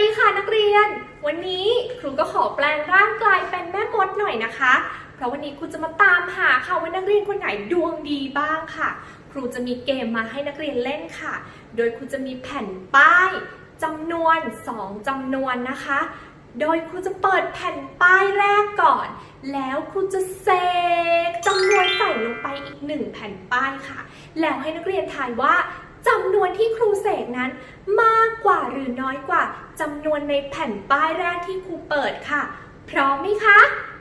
ดีค่ะนักเรียน วันนี้ครูก็ขอแปลงร่างกลายเป็นแม่มดหน่อยนะคะ เพราะวันนี้ครูจะมาตามหาค่ะว่านักเรียนคนไหนดวงดีบ้างค่ะ ครูจะมีเกมมาให้นักเรียนเล่นค่ะ โดยครูจะมีแผ่นป้ายจำนวน 2จำนวนนะคะ โดยครูจะเปิดแผ่นป้ายแรกก่อน แล้วครูจะเซกจำนวนใส่ลงไปอีกหนึ่งแผ่นป้ายค่ะ แล้วให้นักเรียนทายว่า จำนวนที่ครูเสกนั้นมากกว่าหรือน้อยกว่าจำนวนในแผ่นป้ายแรกที่ครูเปิดค่ะ พร้อมไหมคะ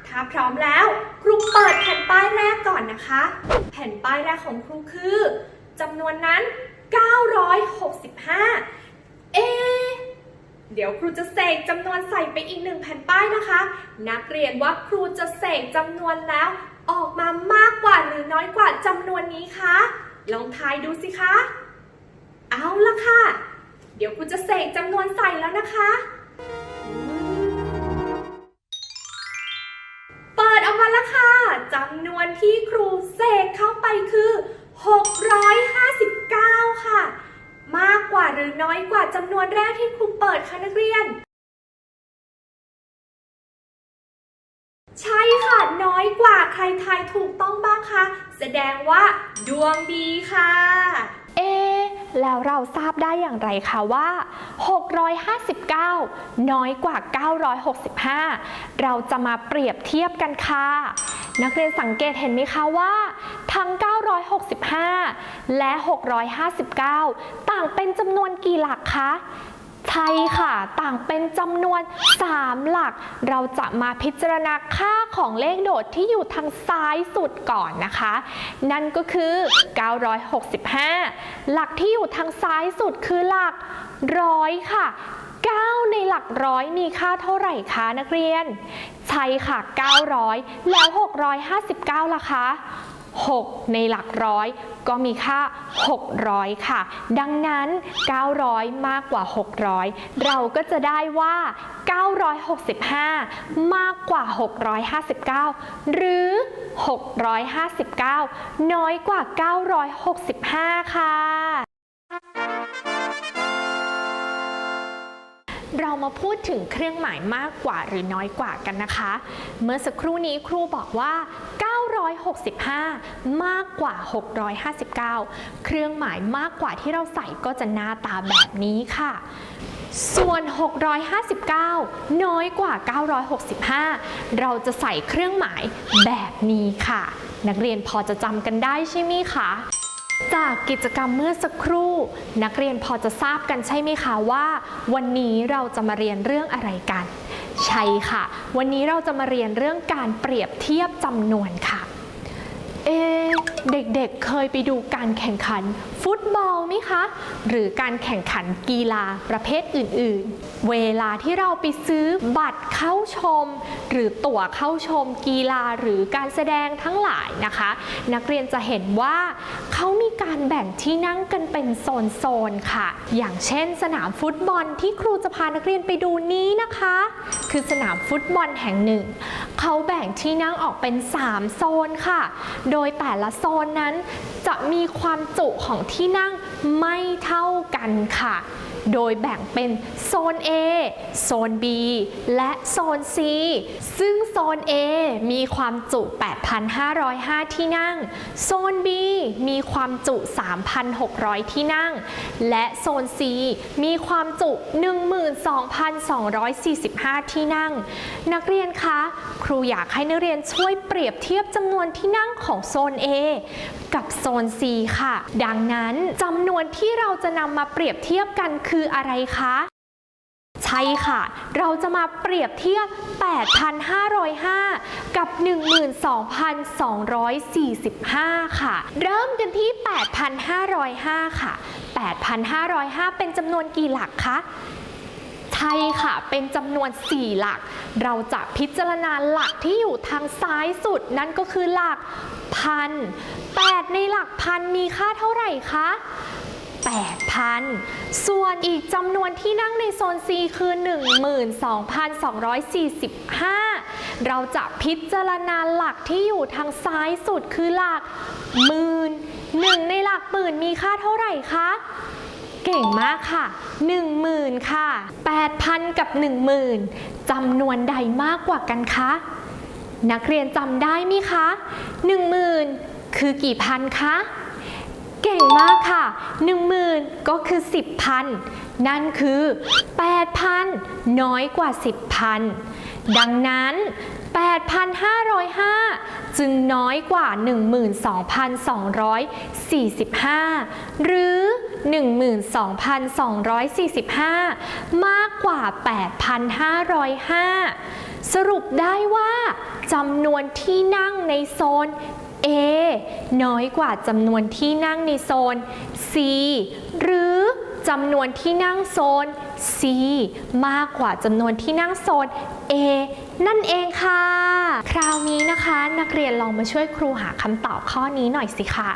ถ้าพร้อมแล้วครูเปิดแผ่นป้ายแรกก่อนนะคะ แผ่นป้ายแรกของครูคือจำนวนนั้น 965 เอ เดี๋ยวครูจะเสกจำนวนใส่ไปอีกหนึ่งแผ่นป้ายนะคะ นักเรียนว่าครูจะเสกจำนวนแล้วออกมามากกว่าหรือน้อยกว่าจำนวนนี้คะ ลองทายดูสิคะ เอาละค่ะ เดี๋ยวครูจะเสกจำนวนใส่แล้วนะคะ เปิดออกมาแล้วค่ะจำนวนที่ครูเสกเข้าไปคือ 659 ค่ะ มากกว่าหรือน้อยกว่าจำนวนแรกที่ครูเปิดคะนักเรียน ใช่ค่ะน้อยกว่าใครทายถูกต้องบ้างคะ แสดงว่าดวงดีค่ะ แล้วเราทราบได้อย่างไรคะว่า 659 น้อยกว่า 965 เราจะมาเปรียบเทียบกันค่ะ นักเรียนสังเกตเห็นไหมคะว่า ทั้ง 965 และ 659 ต่างเป็นจำนวนกี่หลักคะ ใช่ค่ะ ต่างเป็นจำนวน 3 หลัก เราจะมาพิจารณาค่าของเลขโดดที่อยู่ทางซ้ายสุดก่อนนะคะ นั่นก็คือ 965 หลักที่อยู่ทางซ้ายสุดคือหลักร้อยค่ะ 9 ในหลักร้อยมีค่าเท่าไหร่คะนักเรียน ใช่ค่ะ 900 แล้ว 659ล่ะคะ 6 ในหลักร้อย ก็มีค่า 600 ค่ะ ดังนั้น 900 มากกว่า 600 เราก็จะได้ว่า 965 มากกว่า 659 หรือ 659 น้อยกว่า 965 ค่ะเรามาพูดถึงเครื่องหมายมากกว่าหรือน้อยกว่ากันนะคะ เมื่อสักครู่นี้ครูบอกว่า 965 มากกว่า 659 เครื่องหมายมากกว่าที่เราใส่ก็จะหน้าตาแบบนี้ค่ะส่วน 659 น้อยกว่า 965 เราจะใส่เครื่องหมายแบบนี้ค่ะ นักเรียนพอจะจำกันได้ใช่ไหมคะ จากกิจกรรมเมื่อสักครู่ นักเรียนพอจะทราบกันใช่ไหมคะว่า วันนี้เราจะมาเรียนเรื่องอะไรกัน ใช่ค่ะ วันนี้เราจะมาเรียนเรื่องการเปรียบเทียบจำนวนค่ะ เอ๊เด็กๆเคยไปดูการแข่งขันฟุตบอลไหมคะ หรือการแข่งขันกีฬาประเภทอื่นๆ เวลาที่เราไปซื้อบัตรเข้าชม หรือตั๋วเข้าชมกีฬาหรือการแสดงทั้งหลายนะคะ นักเรียนจะเห็นว่าเขามีการแบ่งที่นั่งกันเป็นโซนๆค่ะ อย่างเช่น สนามฟุตบอลที่ครูจะพานักเรียนไปดูนี้นะคะ คือสนามฟุตบอลแห่งหนึ่งเขาแบ่งที่นั่งออกเป็น 3 โซนค่ะ โดยแต่ละโซนนั้นจะมีความจุของที่นั่งไม่เท่ากันค่ะ โดยแบ่งเป็นโซน A โซน B และโซน C ซึ่งโซน A มีความจุ 8,505 ที่นั่ง โซน B มีความจุ 3,600 ที่นั่ง และโซน C มีความจุ 12,245 ที่นั่ง นักเรียนคะ ครูอยากให้นักเรียนช่วยเปรียบเทียบจำนวนที่นั่งของโซน A กับโซน C ค่ะ ดังนั้นจำนวนที่เราจะนำมาเปรียบเทียบกันคืออะไรคะใช่ค่ะ เราจะมาเปรียบเทียบ 8,505 กับ 12,245 ค่ะ เริ่มกันที่ 8,505 ค่ะ 8,505 เป็นจำนวนกี่หลักคะใช่ค่ะ เป็นจำนวน 4 หลัก เราจะพิจารณาหลักที่อยู่ทางซ้ายสุดนั่นก็คือหลักพัน8ในหลักพันมีค่าเท่าไหร่คะ 8,000 ส่วนอีกจำนวนที่นั่งในโซน C คือ 12,245 เราจะพิจารณาหลักที่อยู่ทางซ้ายสุดคือหลักหมื่นหนึ่งในหลักหมื่นมีค่าเท่าไหร่คะเก่งมากค่ะ 10,000 ค่ะ 8,000 กับ 10,000จำนวนใดมากกว่ากันคะ นักเรียนจำได้ไหมคะ 10,000 คือกี่พันคะ เก่งมากค่ะ 10,000 ก็คือ 10พันนั่นคือ 8,000 น้อยกว่า 10พันดังนั้น 8,505 จึงน้อยกว่า 12,245 หรือ 12,245 มากกว่า 8,505 สรุปได้ว่าจำนวนที่นั่งในโซน A น้อยกว่าจำนวนที่นั่งในโซน C หรือจำนวนที่นั่งโซน C มากกว่าจำนวนที่นั่งโซน A นั่นเองค่ะ คราวนี้นะคะ นักเรียนลองมาช่วยครูหาคำตอบข้อนี้หน่อยสิค่ะ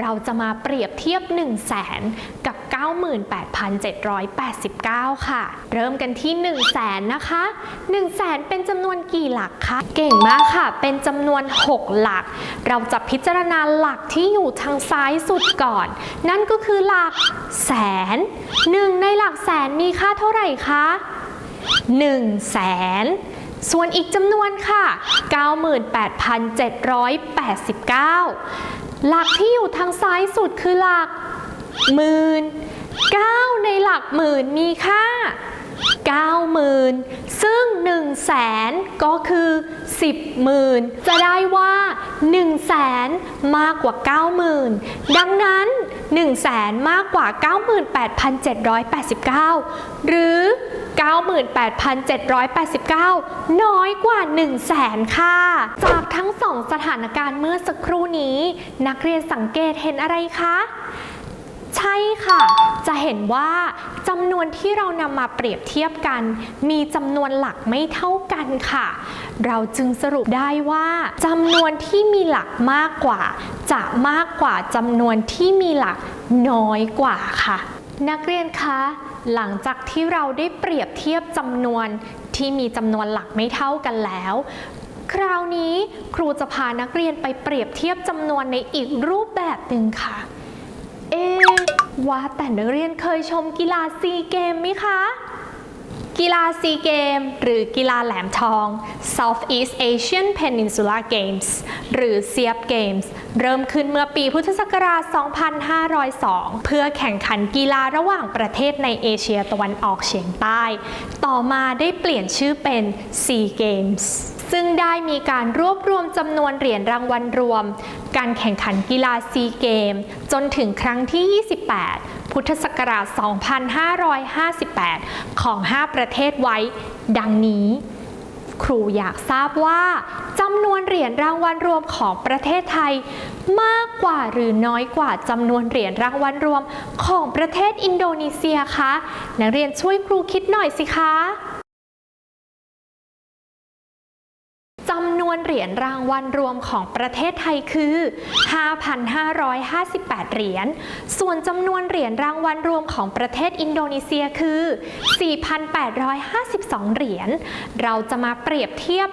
เราจะมาเปรียบเทียบ 1 0 0 0 0แสนกับ 98,789 ค่ะ เริ่มกันที่ 1 0 0 0 0แสนนะคะ1 0 0 0 0แสนเป็นจำนวนกี่หลักคะเก่งมากค่ะ เป็นจำนวน 6 หลัก เราจะพิจารณาหลักที่อยู่ทางซ้ายสุดก่อน นั่นก็คือหลักแสนหนึ่งในหลักแสนมีค่าเท่าไหร่คะ1แสนส่วนอีกจำนวนค่ะ 98,789 หลักที่อยู่ทางซ้ายสุดคือหลักหมื่น 9 ในหลักหมื่นมีค่า 90,000 ซึ่ง 1 0 0 0 0แสนก็คือ 10หมื่นจะได้ว่า 1 0 0 0 0แสนมากกว่า 90,000 ดังนั้น 1 0 0 0 0แสนมากกว่า 98,789 หรือ 98,789 น้อยกว่า 1 0 0 0 0แสนค่ะ จากทั้งสองสถานการณ์เมื่อสักครู่นี้ นักเรียนสังเกตเห็นอะไรคะ ใช่ค่ะ จะเห็นว่าจำนวนที่เรานำมาเปรียบเทียบกัน มีจำนวนหลักไม่เท่ากันค่ะ เราจึงสรุปได้ว่าจำนวนที่มีหลักมากกว่า จะมากกว่าจำนวนที่มีหลักน้อยกว่าค่ะ นักเรียนคะ หลังจากที่เราได้เปรียบเทียบจำนวนที่มีจำนวนหลักไม่เท่ากันแล้ว คราวนี้ครูจะพานักเรียนไปเปรียบเทียบจำนวนในอีกรูปแบบหนึ่งค่ะ ว่าแต่นักเรียนเคยชมกีฬาซีเกมไหมคะ กีฬาซีเกมหรือกีฬาแหลมทอง Southeast Asian Peninsula Games หรือ SEAP Games เริ่มขึ้นเมื่อปีพุทธศักราช 2502 เพื่อแข่งขันกีฬาระหว่างประเทศในเอเชียตะวันออกเฉียงใต้ ต่อมาได้เปลี่ยนชื่อเป็น SEA Games ซึ่งได้มีการรวบรวมจำนวนเหรียญรางวัลรวม การแข่งขันกีฬาซีเกม จนถึงครั้งที่ 28 พุทธศักราช 2558 ของ 5 ประเทศไว้ ดังนี้ครูอยากทราบว่าจำนวนเหรียญรางวัลรวมของประเทศไทย มากกว่าหรือน้อยกว่าจำนวนเหรียญรางวัลรวมของประเทศอินโดนีเซียคะ นักเรียนช่วยครูคิดหน่อยสิคะ วนเหรียญรางวัลรวมของประเทศไทยคือ 5,558 เหรียญ ส่วนจำนวนเหรียญรางวัลรวมของประเทศอินโดนีเซียคือ 4,852 เหรียญ เราจะมาเปรียบเทียบ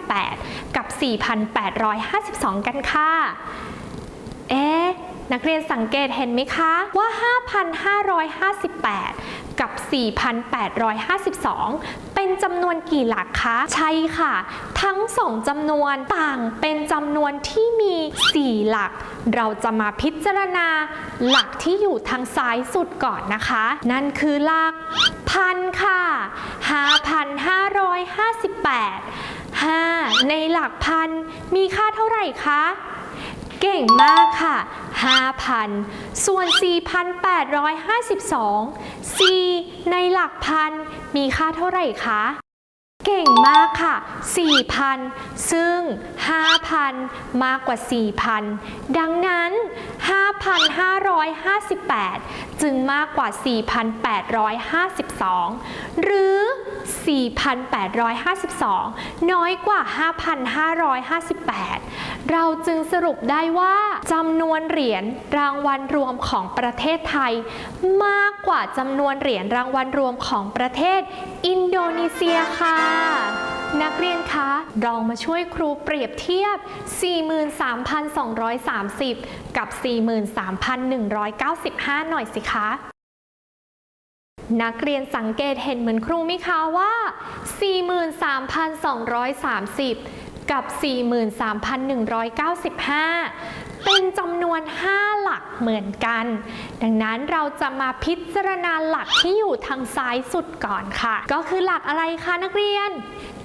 5,558 กับ 4,852 กันค่ะ เอ๊ะ นักเรียนสังเกตเห็นไหมคะว่า 5,558 กับ 4,852 เป็นจำนวนกี่หลักคะ ใช่ค่ะ ทั้งสองจำนวนต่างเป็นจำนวนที่มี 4 หลัก เราจะมาพิจารณาหลักที่อยู่ทางซ้ายสุดก่อนนะคะ นั่นคือหลักพันค่ะ 5,558 5 ในหลักพันมีค่าเท่าไหร่คะ เก่งมากค่ะ 5,000 ส่วน 4,852 4 ในหลักพัน มีค่าเท่าไหร่คะ เก่งมากค่ะ 4,000 ซึ่ง 5,000 มากกว่า 4,000 ดังนั้น 5,558 จึงมากกว่า 4,852 หรือ 4,852 น้อยกว่า 5,558 เราจึงสรุปได้ว่าจำนวนเหรียญรางวัลรวมของประเทศไทย มากกว่าจำนวนเหรียญรางวัลรวมของประเทศอินโดนีเซียค่ะ นักเรียนคะลองมาช่วยครูเปรียบเทียบ 43,230 กับ 43,195 หน่อยสิคะ นักเรียนสังเกตเห็นเหมือนครูไหมคะว่า 43,230 กับ 43,195 เป็นจำนวน 5 หลักเหมือนกัน ดังนั้นเราจะมาพิจารณาหลักที่อยู่ทางซ้ายสุดก่อนค่ะ ก็คือหลักอะไรคะนักเรียน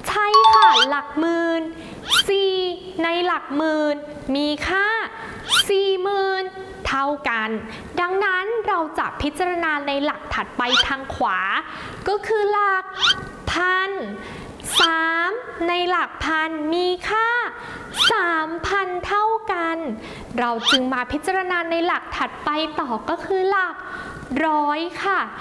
ใช่ค่ะ หลักหมื่น4ในหลักหมื่นมีค่า 40,000 เท่ากัน ดังนั้นเราจะพิจารณาในหลักถัดไปทางขวา ก็คือหลักพันสามในหลักพันมีค่า 3,000 เท่ากัน เราจึงมาพิจารณาในหลักถัดไปต่อก็คือหลัก ร้อยค่ะ 43,230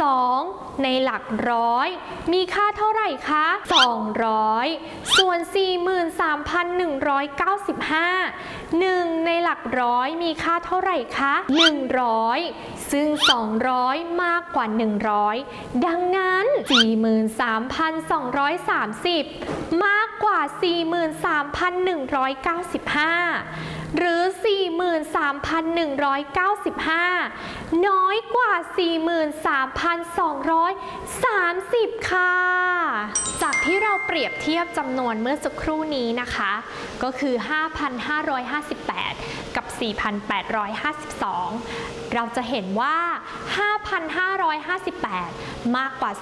2 ในหลักร้อย มีค่าเท่าไหร่คะ 200 ส่วน 43,195 1 ในหลักร้อยมีค่าเท่าไหร่คะ 100 ซึ่ง 200 มากกว่า 100 ดังนั้น 43,230 มากกว่า 43,195 หรือ 43,195 น้อยกว่า 43,230 ค่ะ จากที่เราเปรียบเทียบจำนวนเมื่อสักครู่นี้นะคะ ก็คือ 5,558 กับ 4,852 เราจะเห็นว่า 5,558 มากกว่า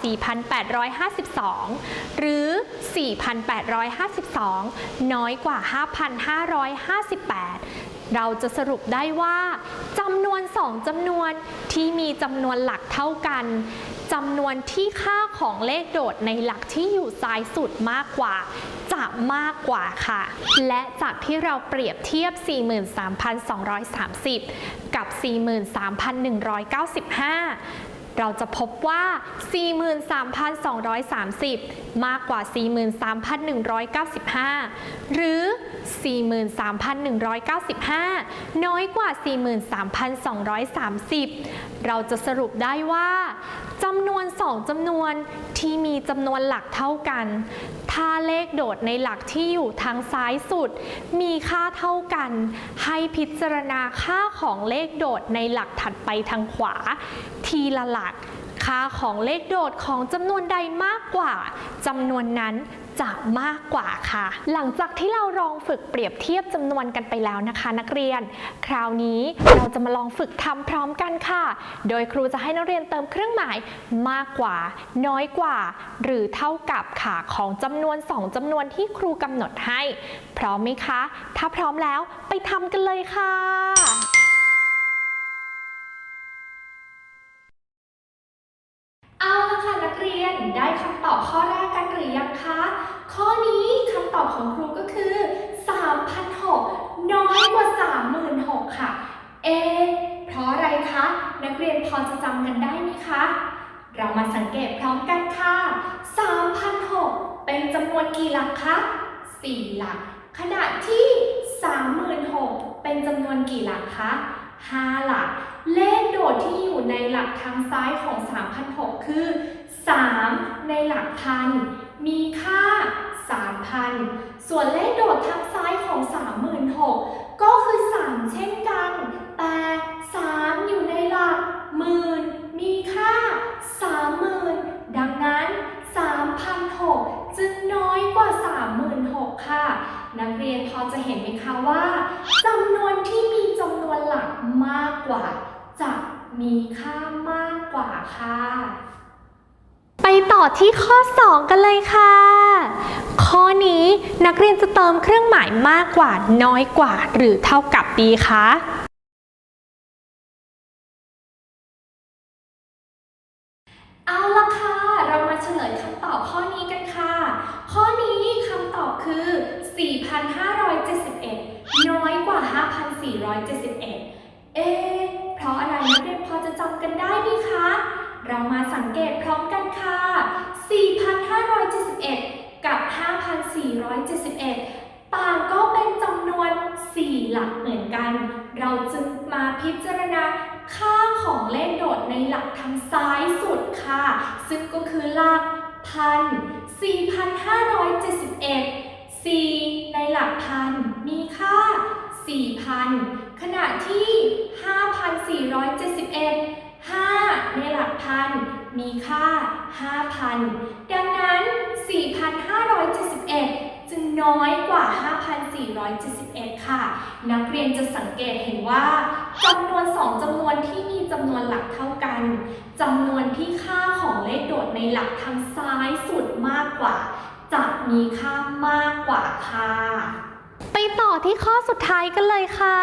4,852 หรือ 4,852 น้อยกว่า 5,558เราจะสรุปได้ว่าจำนวน2จำนวนที่มีจำนวนหลักเท่ากัน จำนวนที่ค่าของเลขโดดในหลักที่อยู่ซ้ายสุดมากกว่า จะมากกว่าค่ะ และจากที่เราเปรียบเทียบ 43,230 กับ 43,195 เราจะพบว่า 43,230 มากกว่า 43,195 หรือ 43,195 น้อยกว่า 43,230 เราจะสรุปได้ว่าจำนวน 2จำนวนที่มีจำนวนหลักเท่ากัน ถ้าเลขโดดในหลักที่อยู่ทางซ้ายสุด มีค่าเท่ากัน ให้พิจารณาค่าของเลขโดดในหลักถัดไปทางขวา ทีละหลัก ค่าของเลขโดดของจำนวนใดมากกว่าจำนวนนั้น จะมากกว่าค่ะ หลังจากที่เราลองฝึกเปรียบเทียบจำนวนกันไปแล้วนะคะ นักเรียน คราวนี้เราจะมาลองฝึกทำพร้อมกันค่ะ โดยครูจะให้นักเรียนเติมเครื่องหมายมากกว่า น้อยกว่า หรือเท่ากับค่ะของจำนวน 2จำนวนที่ครูกำหนดให้ พร้อมไหมคะ ถ้าพร้อมแล้วไปทำกันเลยค่ะเอาละค่ะนักเรียนได้คำตอบข้อแรกกัน ยังคะ ข้อนี้คำตอบของครูก็คือ3,006น้อยกว่า 36,000 ค่ะ เอะเพราะอะไรคะ นักเรียนพอจะจำกันได้ไหมคะ เรามาสังเกตพร้อมกันค่ะ3,006เป็นจำนวนกี่หลักคะ 4 หลัก ขณะที่ 36,000 เป็นจำนวนกี่หลักคะ5 หลัก เลขโดดที่อยู่ในหลักทางซ้ายของ3,006คือ 3 ในหลักพัน มีค่า 3,000 ส่วนเลขโดดทางซ้ายของ 36,000 ก็คือ 3 เช่นกัน แต่ 3 อยู่ในหลักหมื่น มีค่า 30,000 ดังนั้น3,006จึงน้อยกว่า 36,000 ค่ะ นักเรียนพอจะเห็นไหมคะว่าจำนวนที่มีจำนวนหลักมากกว่า จะมีค่ามากกว่าค่ะ ไปต่อที่ข้อ 2 กันเลยค่ะ ข้อนี้นักเรียนจะเติมเครื่องหมายมากกว่าน้อยกว่า หรือเท่ากับดีคะ เอาละค่ะ เรามาเฉลยคำตอบข้อนี้กันค่ะ ข้อนี้คำตอบคือ 4,571 น้อยกว่า 5,471 เอ๊ะ เพราะอะไรนักเรียนพอจะจำกันได้ไหมคะ เรามาสัง เกตพร้อมกันค่ะ 4,571 กับ 5,471 ต่างก็เป็นจำนวน 4 หลักเหมือนกัน เราจึงมาพิจารณาค่าของเลขโดดในหลักทางซ้ายสุดค่ะ ซึ่งก็คือหลักพัน4,571 4 ในหลักพันมีค่า 4,000 ขณะที่ 5,471 5 ในหลักพัน มีค่า 5,000 ดังนั้น 4,571 จึงน้อยกว่า 5,471 ค่ะ นักเรียนจะสังเกตเห็นว่าจำนวน 2จำนวนที่มีจำนวนหลักเท่ากันจำนวนที่ค่าของเลขโดดในหลักทางซ้ายสุดมากกว่า จะมีค่ามากกว่าค่ะ ไปต่อที่ข้อสุดท้ายกันเลยค่ะ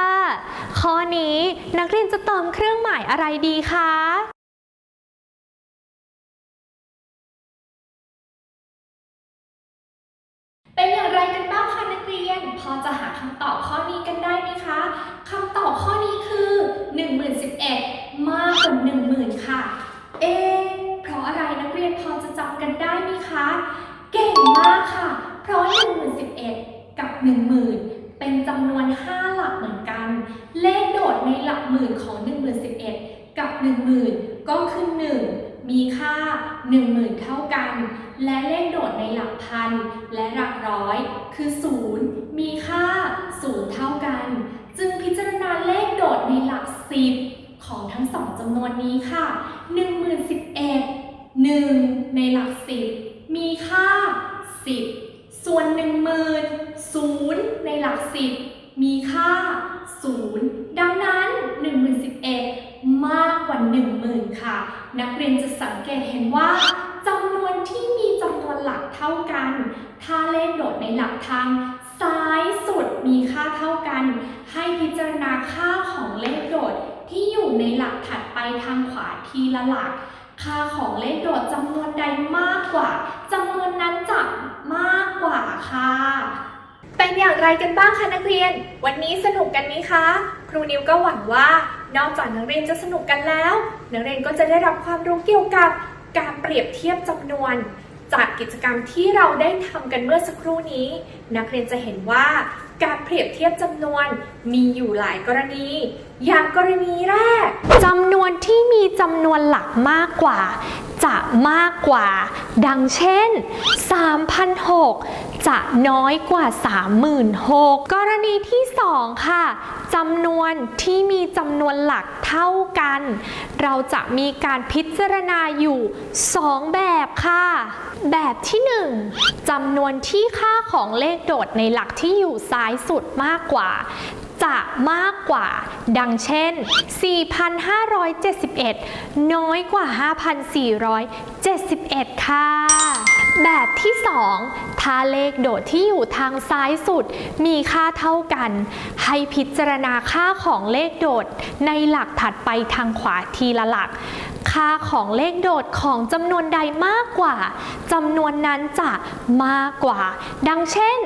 ข้อนี้นักเรียนจะเติมเครื่องหมายอะไรดีคะเป็นอย่างไรกันบ้างคะนักเรียน พอจะหาคำตอบข้อนี้กันได้ไหมคะคำตอบข้อนี้คือ10,011มากกว่า10,000 ค่ะ เอะเพราะอะไรนักเรียนพอจะจำกันได้ไหมคะ เก่งมากค่ะ เพราะ10,011กับ 10,000 เป็นจำนวน 5 หลักเหมือนกัน เลขโดดในหลักหมื่นของ10,011กับ 10,000 ก็คือ 1 มีค่า 10,000 เท่ากัน และเลขโดดในหลักพัน และหลักร้อย คือ 0 มีค่า 0 เท่ากัน จึงพิจารณาเลขโดดในหลัก 10 ของทั้งสองจำนวนนี้ค่ะ10,011 1 ในหลัก 10 มีค่า 10 ส่วน10,000 0ในหลัก 10 มีค่า 0 ดังนั้น 1011 มากกว่า 10,000 ค่ะ นักเรียนจะสังเกตเห็นว่าจำนวนที่มีจำนวนหลักเท่ากัน ถ้าเลขโดดในหลักทางซ้ายสุดมีค่าเท่ากัน ให้พิจารณาค่าของเลขโดดที่อยู่ในหลักถัดไปทางขวาทีละหลัก ค่าของเลขโดดจำนวนใดมากกว่าจำนวนนั้นจะมากกว่าค่ะ เป็นอย่างไรกันบ้างคะนักเรียน วันนี้สนุกกันไหมคะ ครูนิวก็หวังว่า นอกจากนักเรียนจะสนุกกันแล้ว นักเรียนก็จะได้รับความรู้เกี่ยวกับการเปรียบเทียบจำนวน จากกิจกรรมที่เราได้ทำกันเมื่อสักครู่นี้ นักเรียนจะเห็นว่าการเปรียบเทียบจำนวนมีอยู่หลายกรณี อย่างกรณีแรกจำนวนที่มีจำนวนหลักมากกว่า จะมากกว่า ดังเช่น 3,006 จะน้อยกว่า 36,000กรณีที่ 2 ค่ะจำนวนที่มีจำนวนหลักเท่ากัน เราจะมีการพิจารณาอยู่ 2 แบบค่ะ แบบที่ 1จำนวนที่ค่าของเลขโดดในหลักที่อยู่ซ้ายสุดมากกว่า จะมากกว่า ดังเช่น 4,571 น้อยกว่า 5,471 ค่ะ แบบที่ 2 ถ้าเลขโดดที่อยู่ทางซ้ายสุดมีค่าเท่ากัน ให้พิจารณาค่าของเลขโดดในหลักถัดไปทางขวาทีละหลัก ค่าของเลขโดดของจำนวนใดมากกว่าจำนวนนั้นจะมากกว่า ดังเช่น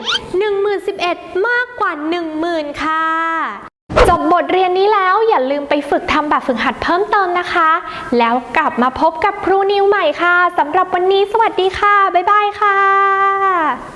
1011 มากกว่า 10,000 ค่ะ จบบทเรียนนี้แล้วอย่าลืมไปฝึกทำแบบฝึกหัดเพิ่มเติมนะคะ แล้วกลับมาพบกับครูนิวใหม่ค่ะสำหรับวันนี้สวัสดีค่ะ บ๊ายบายค่ะ